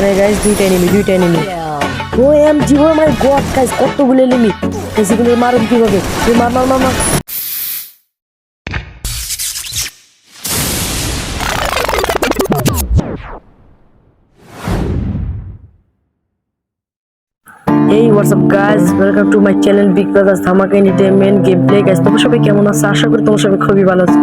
এখানে গাইস দুইটা এনিমি দুইটা enemy O, M G oh my god guys কতগুলো এনিমি গাইস এগুলো মারুন কীভাবে? মার মার মার মার। WhatsApp guys welcome to my channel big brothers Dhamaka entertainment game play guys তোমরা সবাই কেমন আছো? আশা করি তোমরা সবাই খুবই ভালো আছো।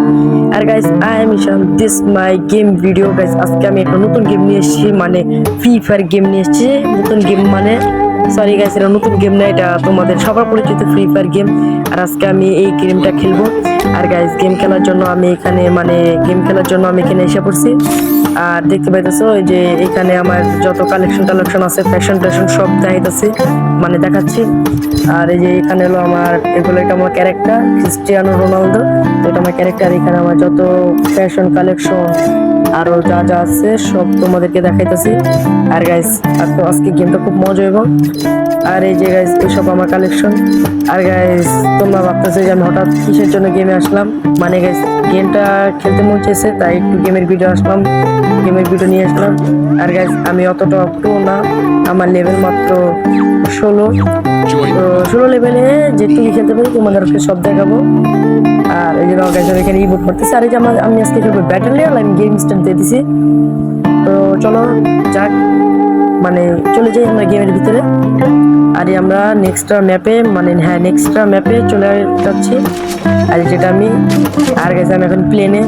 আর guys I am Ishan this my game video guys আজকে আমি একটা নতুন গেম নিয়ে এসেছি মানে ফ্রি ফায়ার গেম নিয়ে এসেছি। নতুন গেম মানে সরি গাইস এটা নতুন গেম না, এটা তোমাদের সবার পরিচিত ফ্রি ফায়ার গেম আর আজকে আমি এই গেমটা খেলব। আর গাইস গেম খেলার জন্য আমি এখানে মানে গেম খেলার জন্য আমি এখানে এসে পড়ছি। আর দেখতে পাইতেছো, এই যে এখানে আমার যত কালেকশন টালেকশন আছে ফ্যাশন ট্যাশন সব দেখাইতেছি মানে দেখাচ্ছি। আর এই যে এখানে হলো আমার, এগুলো এটা আমার ক্যারেক্টার ক্রিস্টিয়ানো রোনালদো এটা আমার ক্যারেক্টার এখানে আমার যত ফ্যাশন কালেকশন আরও যা যা আছে, সব তোমাদেরকে দেখাইতেছি। আর গাইস আর তো আজকে গেমটা খুব মজা এবং আর এই যে গাইস এসব আমার কালেকশন আর গাইস তোমরা ভাবতেছো যে আমি হঠাৎ কিসের জন্য গেমে আসলাম? মানে গাইস গেমটা খেলতে মন চেয়েছে তাই একটু গেমের ভিডিও আসলাম। গেমের ভিডিও নিয়ে আসলাম। আর গাইস আমি অতটা একটু না আমার লেভেল মাত্র ষোলো। তো ষোলো লেভেলে যেটুকু খেলতে পারি তোমাদেরকে সব দেখাবো। আর এই জন্য গাইস আমি এখানে ইবুক করতেছি। আর এই যে আমার আমি আজকে খেলব ব্যাটেল রয়্যাল আমি গেম স্টার্ট দিয়ে দিছি। তো চলো যাক মানে চলে যাই আমরা গেমের ভিতরে। আর আমরা নেক্সট ম্যাপে মানে হ্যাঁ নেক্সট ম্যাপে চলে যাচ্ছি। আর যেটা আমি আর গেছে আমি এখন প্লেনে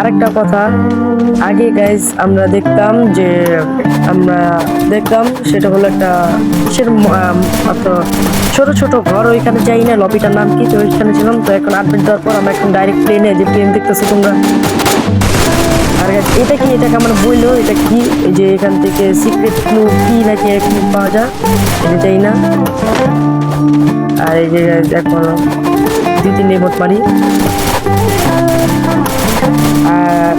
আরেকটা কথা, আগে গাইজ আমরা দেখতাম যে, আমরা দেখতাম সেটা হলো একটা কিসের ছোট ছোট ঘর, ওইখানে যাই না লবিটার নাম কি? তো ওইখানে ছিলাম, তো এখন আপডেট দেওয়ার পর আমরা এখন ডাইরেক্ট প্লেনে যে প্লেন দেখতেছি তোমরা। আর এটা কি এটাকে আমার বলল এটা কি? যে এখান থেকে সিক্রেট ক্লু কি নাকি এরকম পাওয়া যায়? এটা চাই না। আর এই যে এখন দুই তিন রিমোট মারি। আর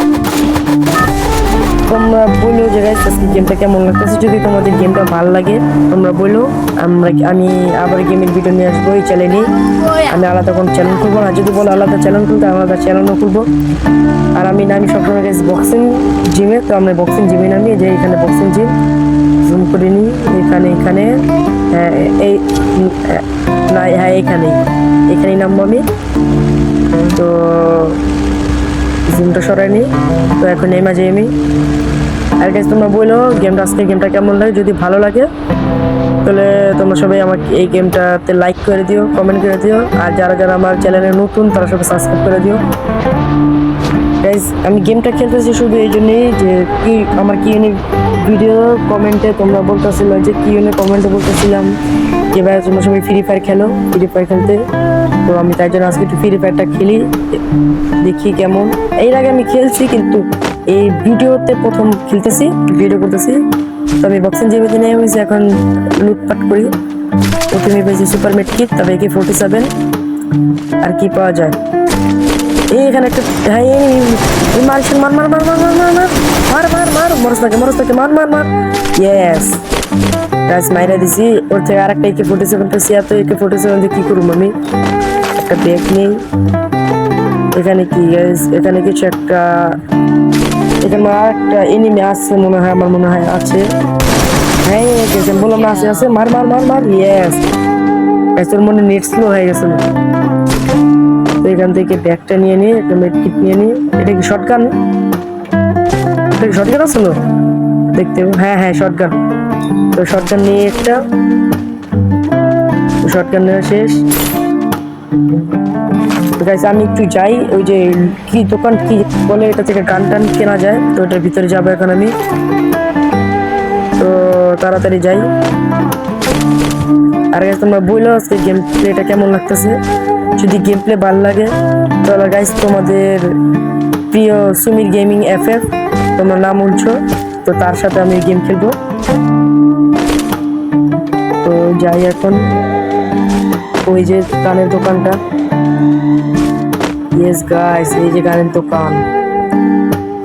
তোমরা বলো যে গাইস আজকে গেমটা কেমন লাগতেছে? যদি তোমাদের গেমটা ভালো লাগে, তোমরা বলো। আমরা আমি আবার গেমের ভিডিও নিয়ে আসব এই চ্যানেলে আমি আলাদা কোনো চ্যানেল খুলবো না। যদি বলো আলাদা চ্যানেল খুলতে আলাদা চ্যানেলও খুলবো। আর আমি নামি সবসময় গেছি বক্সিং জিমে তো আমরা বক্সিং জিমে নামি, যে এখানে বক্সিং জিম জুম করে নিই এখানে এখানে এই না হ্যাঁ এখানেই। এখানেই নামবো আমি। তো জুমটা সরাই নিই তো এখন এই মাঝে আমি। আর কাছে তোমরা বলো গেমটা আজকে গেমটা কেমন লাগে? যদি ভালো লাগে, তাহলে তোমরা সবাই আমাকে এই গেমটাতে লাইক করে দিও কমেন্ট করে দিও। আর যারা যারা আমার চ্যানেলে নতুন, তারা সবাই সাবস্ক্রাইব করে দিও। গাইজ আমি গেমটা খেলতেছি শুধু এই জন্যই যে কি আমার কি ইউনিক ভিডিও কমেন্টে তোমরা বলতেছিল যে কি ইউনিক কমেন্টে বলতেছিলাম যে ভাই তোমরা সবাই ফ্রি ফায়ার খেলো ফ্রি ফায়ার খেলতে। তো আমি তাই জন্য আজকে একটু ফ্রি ফায়ারটা খেলি, দেখি কেমন। এর আগে আমি খেলছি, কিন্তু এই ভিডিওতে প্রথম খেলতেছি ভিডিও করতেছি। তো আমি বক্সিং জিবিতে নিয়ে হয়েছি, এখন লুটপাট করি। প্রথমে পেয়েছি সুপার মেট কিট তবে একে ফোর্টি সেভেন আর কি পাওয়া যায়? এখানে একটা হ্যাঁ এই এই মার মার মার মার মার মার মার মার মার মার মার, মরস থাকে মরস থাকে মার মার মার। ইয়েস গাছ মাইরা দিছি। ওর থেকে আর একটা একে ফোর্টি সেভেন পেয়েছি। এত একে ফোর্টি সেভেন দিয়ে কী করব আমি? একটা ব্যাগ নেই। এখানে কি এখানে কিছু একটা এখানে আর একটা এনিমি আছে মনে হয়, আমার মনে হয় আছে। হ্যাঁ বললাম না আছে আছে। মার মার মার মার। ইয়েস তোর মনে নেট স্লো হয়ে গেছে। তো এখান থেকে ব্যাগটা নিয়ে নিয়ে একটা মেড কিট নিয়ে নিয়ে এটা কি শর্টগান এটা কি শর্টগান আছে না দেখতে হ্যাঁ হ্যাঁ শর্টগান তো শর্টগান নিয়ে একটা। শর্টগান নেওয়া শেষ। গাইস আমি একটু যাই। ওই যে কি দোকান, কি বলে এটা থেকে গান টান কেনা যায়। তো এটার ভিতরে যাব এখন আমি। তো তাড়াতাড়ি যাই। আর তোমরা বলল আজকে গেম প্লেটা কেমন লাগতেছে? যদি গেম প্লে ভালো লাগে, তাহলে গাইস তোমাদের প্রিয় সুমির গেমিং এফ এফ তোমরা নাম উঠছো তো তার সাথে আমি গেম খেলব। তো যাই এখন। ওই যে গানের দোকানটা। ইয়েস গাইস এই যে গানের দোকান।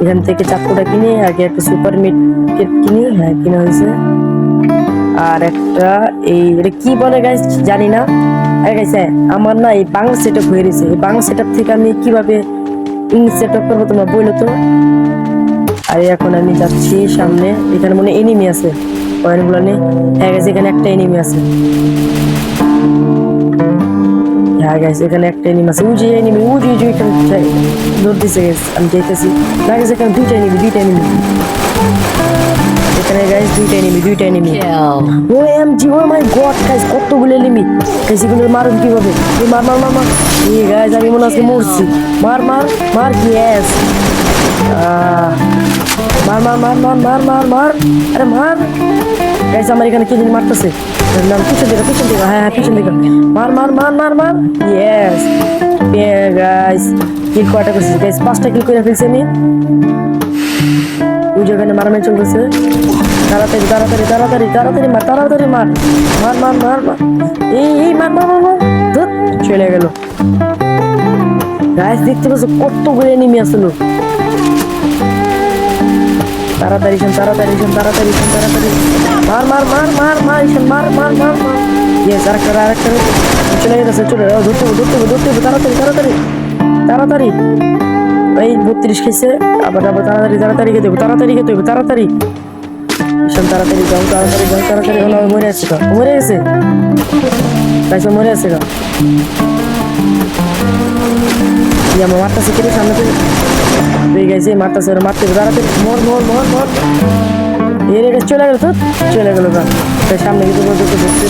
এখান থেকে চাকুটা কিনে আগে একটা সুপার মিট কিনি হ্যাঁ কিনা হয়েছে। আর একটা এই, এটা কি বলে গাইস জানি না। আমার না এই বাংলা সেট আপ হয়ে গেছে। এই বাংলা সেট থেকে আমি কীভাবে ইংলিশ সেট আপ করব তোমরা বলল তো? আর এখন আমি যাচ্ছি সামনে। এখানে মনে এনিমি আছে। পয়েন্টগুলো নিয়ে। হ্যাঁ গেছে এখানে একটা এনিমি আছে। হ্যাঁ গেছে এখানে একটা এনিমি আছে। উজি এনিমি উজি উজি দৌড় দিছে গেছে আমি যাইতেছি। এখানে দুইটা এনিমি দুইটা এনিমি এখানে গাইস দুইটা এনিমি দুইটা enemy O M G oh my god guys কতগুলো এনিমি গাইস এগুলো মারুন কীভাবে এই মার মার মার মার এই গাইস আমি মনে হচ্ছে মরছি মার মার মার ইয়েস মার মার মার মার মার মার মার আরে মার গাইস আমার এখানে কি জানি মারতেছে না পিছন দিকে পিছন দিকে হ্যাঁ হ্যাঁ পিছন দিকে মার মার মার মার মার ইয়েস গাইস কিল কয়টা করছিস গাইস পাঁচটা কিল করে ফেলছি আমি যেখানে মারামারি চলতেছে তাড়াতাড়ি তাড়াতাড়ি তাড়াতাড়ি তাড়াতাড়ি মার তাড়াতাড়ি মার মার মার মার মার এই এই মার মার মার ধুৎ, চলে গেল গাছ দেখতে পাচ্ছ কতগুলো এনিমি আসলো তাড়াতাড়ি শোন তাড়াতাড়ি শোন তাড়াতাড়ি শোন তাড়াতাড়ি মার মার মার মার মার ঈশান মার মার মার মার ইয়েস আরেকটা আরেকটা চলে গেছে চলে ধরতে হবে ধরতে ধরতে তাড়াতাড়ি তাড়াতাড়ি তাড়াতাড়ি এই বত্রিশ খেয়েছে। আবার আবার তাড়াতাড়ি তাড়াতাড়ি খেতে হবে তাড়াতাড়ি খেতে হবে তাড়াতাড়ি। ঈশান তাড়াতাড়ি যাও তাড়াতাড়ি যাও তাড়াতাড়ি হলো মরে আছে তো মরে গেছে। তাইছে মরে আছে এই আমার মারতাছে কেটে সামনে পেয়ে গেছে মারতাছে ওরা মারতে তাড়াতাড়ি। মর মর মর মর। এর এটা চলে গেল তো চলে গেল গা। তাই সামনে কিন্তু বলতে তো দেখতে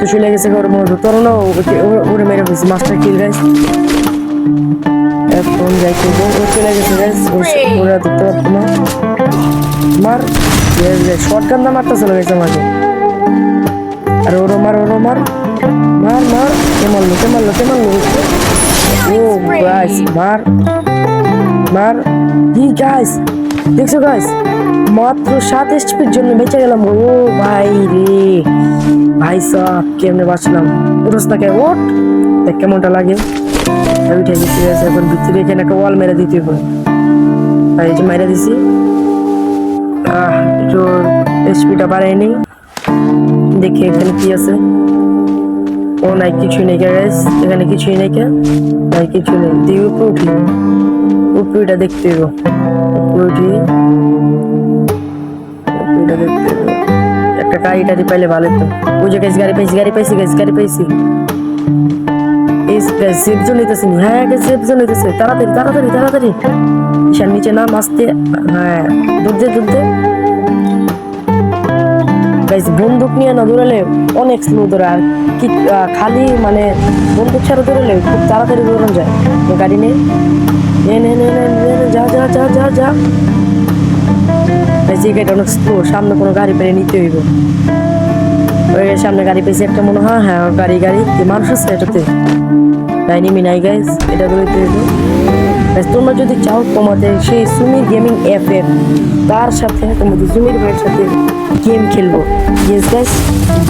তো চলে গেছে ওর মধ্যে তোর না ওরে মেরে ফেলছি মাস্টার কিল গাইস। এখন যাইতে ও চলে গেছে ওরা দেখতে পারতো না। মার শর্ট গান মারতে চলে গেছে আমাকে। আর ওরও মার ওরও মার। মার মার। কে মারলো কে মারলো কে মারলো? ও গাইস মার। মার। কি গাইস দেখছ গাইস মাত্র সাত এসপির জন্য বেঁচে গেলাম। ও ভাই রে। ভাই সাহ কেমনে বাঁচলাম? উঠোস না কে? ওঠ। দেখ কেমনটা লাগে। উঠে গেছি গাইস এখন ভিতরে এখানে একটা ওয়াল মেরে দিতে হবে আর এই যে মেরে দিছি আহ একটু এসপিটা বাড়াইনি দেখি এখানে কি আছে ও নাই কিছুই নেই গাইস এখানে কিছুই নেই কে নাই কিছু নেই দিয়ে উপরে উঠি উপরেটা দেখতে হবে উপরে উঠি উপরেটা দেখতে হবে একটা গাড়ি টাড়ি পাইলে ভালো তো ওই যে গাইস গাড়ি পাইছি গাড়ি পাইছি গাইস গাড়ি পাইছি জোন নিতেছি হ্যাঁ সেফ জোন নিতেছে। তাড়াতাড়ি তাড়াতাড়ি তাড়াতাড়ি। ঈশান নিচে নাম, আসতে হ্যাঁ দুধ দুধ গাইস, বন্দুক নিয়ে না দৌড়ালে অনেক স্লো দৌড়ে। আর কি খালি মানে বন্দুক ছাড়া দৌড়ালে খুব তাড়াতাড়ি দৌড়ানো যায়। গাড়ি নে। নে নে নে নে যা যা যা যা যা। গাইস, এই অনেক স্লো সামনে কোনো গাড়ি পেরে নিতে হইব। ওই সামনে গাড়ি পেয়েছি একটা মনে হয় হ্যাঁ গাড়ি গাড়ি। মানুষ আছে এটাতে? ডাইনিমি নাই গাইস এটা Guys, তোমরা যদি চাও তোমাদের সেই সুমি গেমিং অ্যাপ এর তার সাথে তোমাদের সুমির ভাইয়ের সাথে গেম খেলব। Yes guys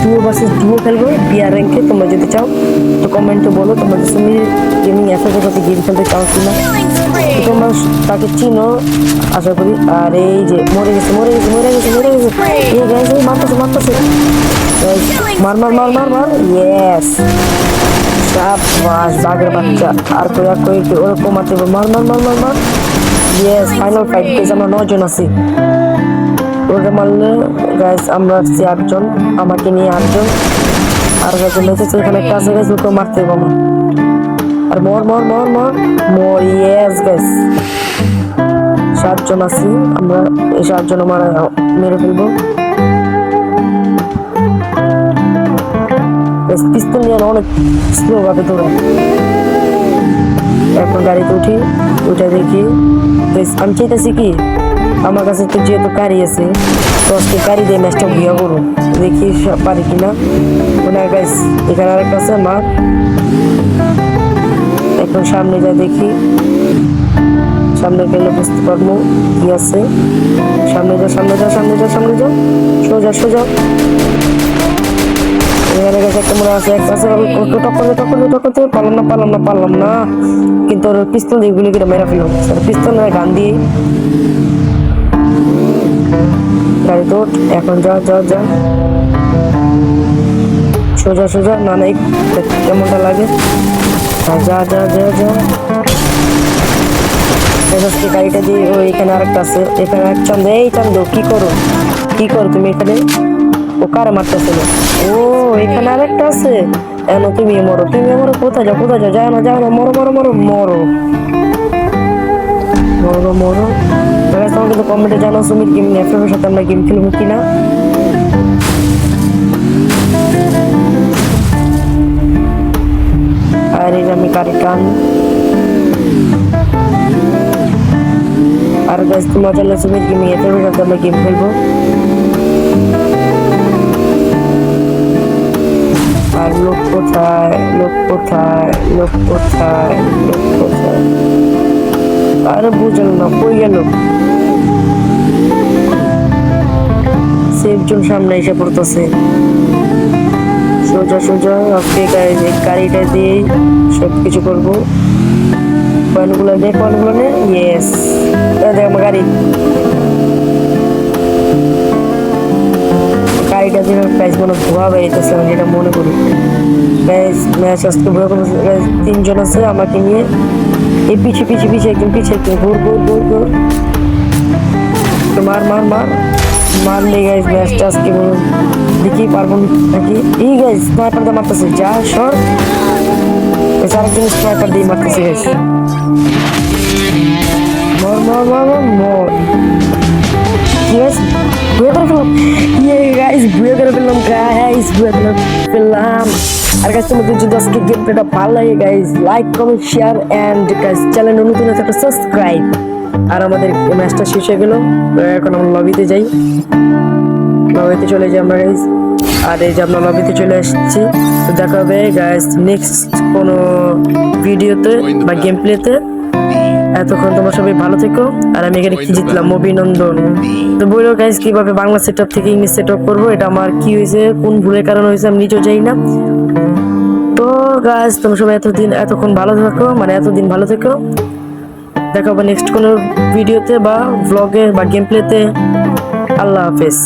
duo versus duo খেলব বিয়ার র্যাঙ্কে তোমরা যদি চাও তো কমেন্টে বলো তোমাদের সুমি গেমিং অ্যাপের সাথে গেম খেলতে চাও কিনা! তোমরা তাকে চিনো আশা করি। আর এই যে মরে গেছে মরে গেছে মরে গেছে মরে গেছে। এই গাইস মারতেছে মারতেছে। মার মার মার মার মার। ইয়েস সাবাস বাঘের বাচ্চা, আর কই আর কই কই ওরা কমাতে হবে মার মার মার মার মার। ইয়েস আছি। ওটা মারলে গাইস আমরা আছি আটজন, আমাকে নিয়ে আটজন। আর গাইস মেসেজ এখানে ওকে মারতে হবে আর মর মর মর মর মর ইয়েস গাইস সাতজন আছি, আমরা এই সাতজন আমরা মেরে ফেলব। পিস্তল নিয়ে অনেক স্লো ভাবে দৌড়ায়। এখন গাড়িতে উঠি, উঠে দেখি আমি চাইতেছি কি, আমার কাছে তো যেহেতু গাড়ি আছে, তো আজকে গাড়ি দিয়ে ম্যাচটা বিয়ে করব দেখি সব পারি কিনা। ওনার গাইস, এখানে আরেকটা আছে মা এখন সামনে যা দেখি সামনে গেলে বুঝতে পারব কি আছে। সামনে যা সামনে যা সামনে যা সামনে যা, সোজা সোজা। এখানে গেছে একটা মনে আছে একটা আছে ওকে টক্কর দিয়ে টক্কর দিয়ে টক্কর দিয়ে পারলাম না পারলাম না পারলাম না। কিন্তু ওর পিস্তল দিয়ে গুলি করে মেরা ফেলো পিস্তল নয় গান দিয়ে। গাড়ি তো এখন যা যা যা। সোজা সোজা না না কেমনটা লাগে? যা যা যা যা Guys, গাড়িটা দিয়ে ও এখানে আরেকটা আছে এখানে এক চান্দ এই চান্দ কি করো? কি করো তুমি এখানে? ও কারে মারতেছিল। ও, এখানে আরেকটা আছে। এন, তুমি মরো তুমি মরো, কোথায় যাও কোথায় যাও? যাও না যাও না মরো মরো। মরো মরো। মরো মরো তোমরা কিন্তু কমেন্টে জানাও, সুমিত গেম, ল্যাপটপের সাথে আমরা গেম খেলব কিনা। আর, এই আমি গাড়ি টান আর গাছ তো মজা লাগছে সুমিত গেমিং সাথে আমরা গেম খেলব। আর লোক কোথায় লোক কোথায় লোক কোথায় লোক কোথায়? আরে বুঝলাম না, কই গেল? সেফজন সামনে এসে পড়তেছে। সোজা সোজা গাড়ি গাড়িটা দিয়ে সব কিছু করব। পয়েন্টগুলো দে, পয়েন্টগুলো নে ইয়েস দেখ আমার গাড়ি। গাড়িটা দিয়ে প্রাইস মনে ধোয়া বেরিয়েছে আমি যেটা মনে করি প্রাইস ম্যাচ আজকে ভয় করতেছে guys, তিনজন আছে আমাকে নিয়ে এই পিছে পিছে পিছে একদম পিছে একদম ঘুর ঘুর ঘুর ঘুর তো মার মার মার মারলে গাইজ ম্যাচটা আজকে বলুন দেখি পারব নাকি এই গাইজ স্নাইপার দিয়ে মারতেছে যা সর এসে আরেকজন স্নাইপার দিয়ে মারতেছে গাইজ মর মর মর মর মর Yes, ঘুরে করে ফেললাম ইয়ে গাইস ঘুরে করে ফেললাম গাইস ঘুরে করে ফেললাম আর গাইস তোমাদের যদি আজকে গেম প্লেটা ভালো লাগে guys like comment share and guys channel নতুন আছে একটা সাবস্ক্রাইব আর আমাদের ম্যাচটা শেষ হয়ে গেল এখন আমরা লবিতে যাই লবিতে চলে যাই আমরা গাইস আর এই যে আমরা লবিতে চলে এসেছি তো দেখা হবে গাইস নেক্সট কোনো ভিডিওতে বা গেম প্লেতে এতক্ষণ তোমরা সবাই ভালো থেকো, আর আমি এখানে কি জিতলাম? অভিনন্দন। তো বলল গাইজ কীভাবে বাংলা সেট আপ থেকে ইংলিশ সেট আপ করব? এটা আমার কি হয়েছে? কোন ভুলের কারণে হয়েছে আমি নিজেও জানি না। তো গাইজ তোমরা সবাই এতদিন, এতক্ষণ ভালো থাকো মানে এতদিন ভালো থেকো। দেখা হবে নেক্সট কোনো ভিডিওতে বা ব্লগে বা গেম প্লেতে আল্লাহ হাফেজ।